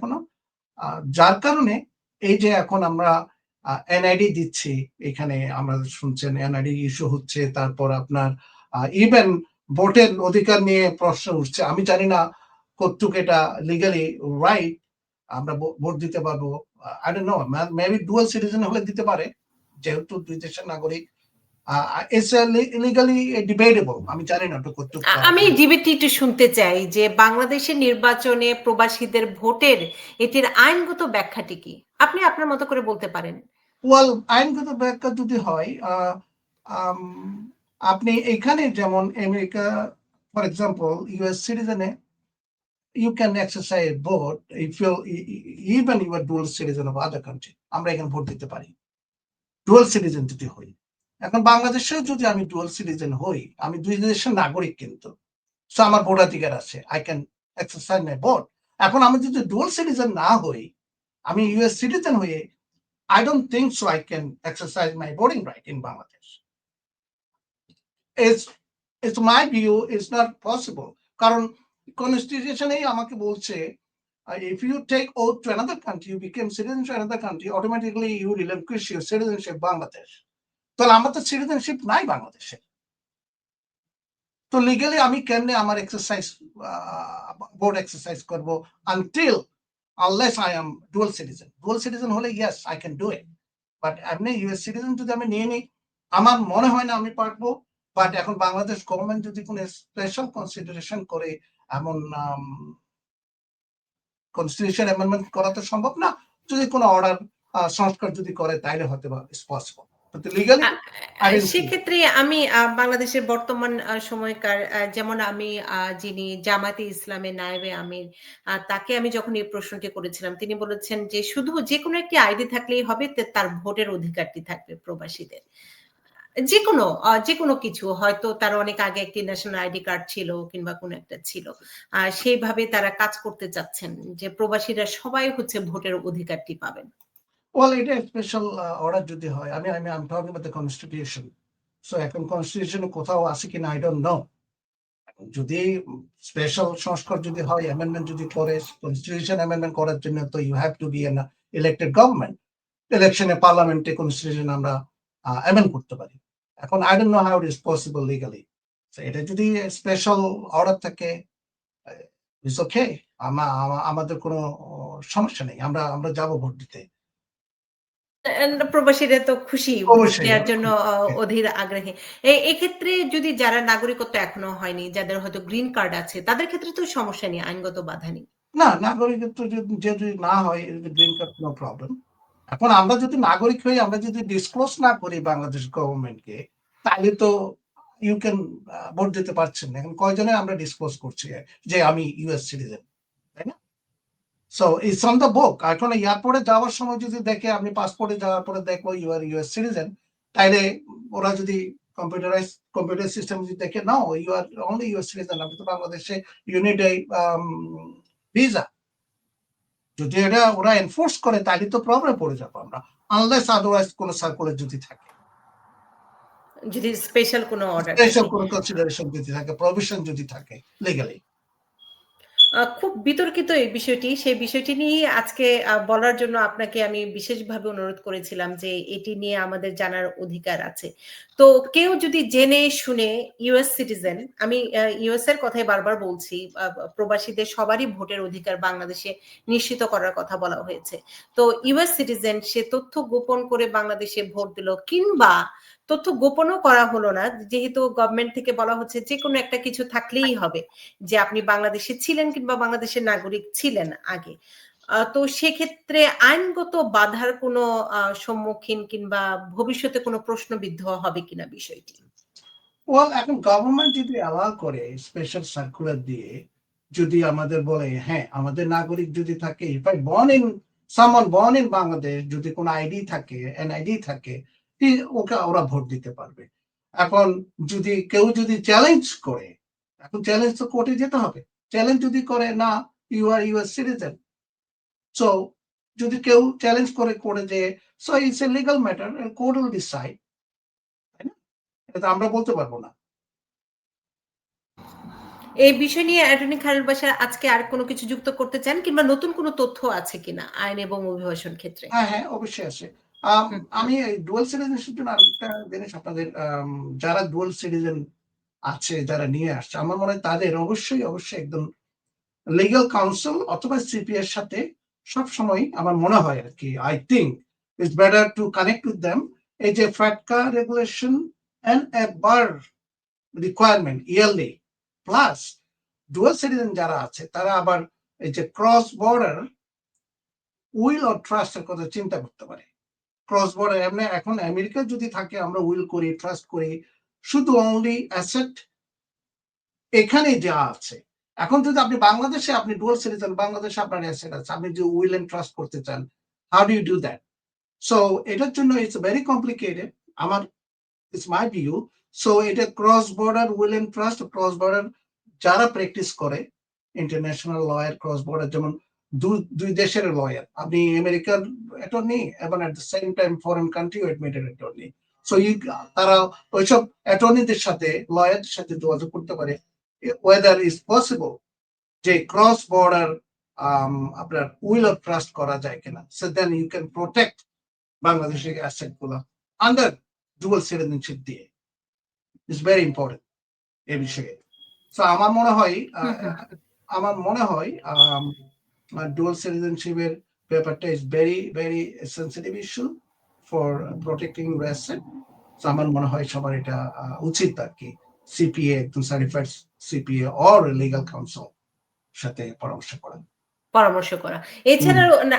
এখনও। যার কারণে এই যে এখন আমরা এনআইডি দিচ্ছি, এখানে আমরা শুনছেন এনআইডি ইস্যু হচ্ছে, তারপর আপনার ইভেন ভোটের অধিকার নিয়ে প্রশ্ন উঠছে। আমি জানি না কতটুকু এটা লিগালি রাইট আমরা ভোট দিতে পারব। I don't know maybe dual citizen হলে দিতে পারে, যেহেতু দুই দেশের নাগরিক। ইটস লিগালি ডিবেটেবল আমি জানি না ওটা কতটুকু আমি ডিবেটটি একটু শুনতে চাই যে বাংলাদেশের নির্বাচনে প্রবাসীদের ভোটের এটির আইনগত ব্যাখ্যাটি কি? আপনি আপনার মতো করে বলতে পারেন। ওয়াল আইনগত ব্যাখ্যা যদি হয় আপনি এখানে যেমন America for example US সিটিজেনে you can exercise vote if you even you are dual citizen of other country আমরা এখানে ভোট দিতে পারি। ডুয়াল সিটিজেন যদি হই। এখন বাংলাদেশেও যদি আমি ডুয়াল সিটিজেন হই আমি দুই দেশের নাগরিক কিন্তু সো আমার ভোটাধিকার আছে I can exercise my vote এখন আমি যদি ডুয়াল সিটিজেন না হই আমি ইউএস সিটিজেন হয়ে I don't think so. I can exercise my voting right in Bangladesh. It's it's my view. It's not possible. কারণ কনস্টিটিউশনেই আমাকে বলছে uh, if you take oath to another country, you become citizen to another country, automatically you relinquish your citizenship Bangladesh. তাহলে আমার তো citizenship নাই বাংলাদেশে তো লিগালি আমি কেমনে আমার এক্সারসাইজ বোর্ড এক্সারসাইজ করব until unless I am dual citizen. Dual citizen হলে yes, I can do it. But এমনি ইউএস সিটিজেন যদি আমি নিয়ে নিই আমার মনে হয় না আমি পারব বাট এখন বাংলাদেশ গভর্নমেন্ট যদি কোনো স্পেশাল কনসিডারেশন করে এমন কনস্টিটিউশন অ্যামেন্ডমেন্ট করা তো সম্ভব না যদি কোনো অর্ডার সংস্কার যদি করে তাইলে হয়তো বা ইটস পসিবল সেক্ষেত্রে আমি বাংলাদেশের বর্তমান সময়কার যেমন আমি যিনি জামাতে ইসলামের নায়েবে আমির তাকে আমি যখন এই প্রশ্নটি করেছিলাম তিনি বলেছেন যে শুধু যে কোনো একটি আইডি থাকলেই হবে তার ভোটের অধিকারটি থাকবে প্রবাসীদের। যে কোনো যে কোনো কিছু হয়তো তার অনেক আগে একটি ন্যাশনাল আইডি কার্ড ছিল কিংবা কোনো একটা ছিল আর সেইভাবে তারা কাজ করতে চাচ্ছেন যে প্রবাসীরা সবাই হচ্ছে ভোটের অধিকারটি পাবেন। ওয়েল এটা স্পেশাল অর্ডার যদি হয়, আমি আমি am talking about the constitution so এখন কনস্টিটিউশনে কোথাও আছে কিনা আই ডোন্ট নো যদি স্পেশাল সংস্কার যদি হয় অ্যামেন্ডমেন্ট যদি করে কনস্টিটিউশন অ্যামেন্ডমেন্ট করার জন্য তো you have to be an elected government ইলেকশনে পার্লামেন্টে কনস্টিটিউশন আমরা অ্যামেন্ড করতে পারি। এখন I don't know how is possible legally এটা যদি স্পেশাল অর্ডার থাকে ইটস ওকে আমাদের কোনো সমস্যা নেই। আমরা আমরা যাব ভোট দিতে। প্রবাসীরা তো খুশি দেওয়ার জন্য অধীর আগ্রহী। এক্ষেত্রে যদি যারা নাগরিকত্ব এখনও হয়নি যাদের হয়তো গ্রিন কার্ড আছে তাদের ক্ষেত্রে তো সমস্যা নেই আইনগত বাধা নেই। না নাগরিকত্ব যদি না হয় গ্রিন কার্ড নো প্রবলেম এখন আমরা যদি নাগরিক হই আমরা যদি ডিসক্লোজ না করি বাংলাদেশ গভর্নমেন্টকে তাহলে তো ইউ ক্যান ভোট দিতে পারছেন না। এখন কয়জনে আমরা ডিসক্লোজ করছি যে আমি US citizen so it's on the book এখন এয়ারপোর্টে যাওয়ার সময় যদি দেখে আপনি পাসপোর্টে যাওয়ার পরে দেখব ইউ আর ইউএস সিটিজেন তাইলে ওরা যদি কম্পিউটারাইজ কম্পিউটার সিস্টেম যদি দেখে now you are only US citizen আপনি তো বাংলাদেশে ইউনিট ভিসা যদি এটা ওরা এনফোর্স করে তাহলে তো প্রবলেম পড়ে যাব আমরা আনলেস আদারওয়াইজ কোনো সার্কুলার যদি থাকে। যদি স্পেশাল কোনো অর্ডার এইসব কোনো কনসিডারেশন যদি থাকে প্রভিশন যদি থাকে লিগালি খুব বিতর্কিত এই বিষয়টি। সেই বিষয়টি নিয়ে আজকে বলার জন্য আপনাকে আমি বিশেষভাবে অনুরোধ করেছিলাম যে এটি নিয়ে আমাদের জানার অধিকার আছে। তো কেউ যদি জেনে শুনে ইউএস সিটিজেন আমি ইউএস এর কথাই বারবার বলছি প্রবাসীদের সবারই ভোটের অধিকার বাংলাদেশে নিশ্চিত করার কথা বলা হয়েছে। তো ইউএস সিটিজেন সে তথ্য গোপন করে বাংলাদেশে ভোট দিল কিংবা তথ্য গোপনও করা হলো না। যেহেতু গভর্নমেন্ট থেকে বলা হচ্ছে যে কোনো একটা কিছু থাকলেই হবে যে আপনি বাংলাদেশে ছিলেন কিংবা বাংলাদেশের নাগরিক ছিলেন আগে। তো সেক্ষেত্রে আইনগত বাধার কোনো সম্মুখীন কিংবা ভবিষ্যতে কোনো প্রশ্নবিদ্ধ হবে কিনা বিষয়টি? ওয়েল এখন গভর্নমেন্ট যদি অ্যালাউ করে স্পেশাল সার্কুলার দিয়ে, যদি আমাদের বলে হ্যাঁ আমাদের নাগরিক যদি থাকে if I born in some born in Bangladesh যদি কোনো আইডি থাকে এনআইডি থাকে ওকে ওরা ভোট দিতে পারবে। এখন যদি কেউ যদি চ্যালেঞ্জ করে এখন চ্যালেঞ্জ তো কোর্টে যেতে হবে। চ্যালেঞ্জ যদি করে না you are US citizen so যদি কেউ চ্যালেঞ্জ করে করে যে so it's a legal matter court will decide তাই না? এটা তো আমরা বলতে পারব না। এই বিষয় নিয়ে অ্যাটর্নি খায়রুল বাশার আজকে আর কোনো কিছু যুক্ত করতে চান কিংবা নতুন কোনো তথ্য আছে কিনা আইন এবং অভিবাসন ক্ষেত্রে? হ্যাঁ হ্যাঁ অবশ্যই আছে। আম, ডুয়াল সিটিজেনশিপ জন্য আরেকটা জিনিস আপনাদের যারা ডুয়াল সিটিজেন আছে যারা নিয়ে আসছে আমার মনে হয় তাদের অবশ্যই অবশ্যই একদম লিগ্যাল কাউন্সিল অথবা সিপি এর সাথে সব সময় আমার মনে হয় আর কি I think it's better to connect with them এই যে FATCA regulation and a bar requirement yearly plus dual citizen যারা আছে তারা আবার এই যে ক্রস বর্ডার উইল অর ট্রাস্টের কথা চিন্তা করতে পারে। ক্রস বর্ডার এমনি এখন আমেরিকা যদি থাকে, আমরা উইল করি ট্রাস্ট করি, শুধু অনলি অ্যাসেট এখানে যা আছে। এখন যদি আপনি বাংলাদেশে আপনি ডুয়াল সিটিজেন বাংলাদেশে আপনার অ্যাসেট আছে, আপনি যে উইল এন্ড ট্রাস্ট করতে চান how do you do that so এটার জন্য ইটস ভেরি কমপ্লিকেটেড আমার ইটস মাই ভিউ সো এটা cross border will and trust cross border যারা প্র্যাকটিস করে ইন্টারন্যাশনাল লয়ার ক্রস বর্ডার যেমন দুই দেশের লয়ার আপনি আমেরিকার অ্যাটর্নি এবং at the same time foreign country admitted attorney so you তারা ওইসব অ্যাটর্নিদের সাথে লয়ারদের সাথে যোগাযোগ করতে পারে। ওয়েদার ইজ পসিবল যে ক্রস বর্ডার আপনার উইল অফ ট্রাস্ট করা যায় কিনা। So then you can protect বাংলাদেশের অ্যাসেটগুলো আন্ডার ডুয়াল সিটিজেনশিপ দিয়ে। ইটস ভেরি ইম্পর্টেন্ট এ বিষয়ে। সো আমার মনে হয়। আমার মনে হয় ডুয়াল সিটিজেনশিপের ব্যাপারটা is very very sensitive issue for protecting asset তো আমার মনে হয় সবার এটা উচিত আর কি। সিপিএ একদম certified CPA or legal counsel সাথে পরামর্শ করা। পরামর্শ করা। এছাড়াও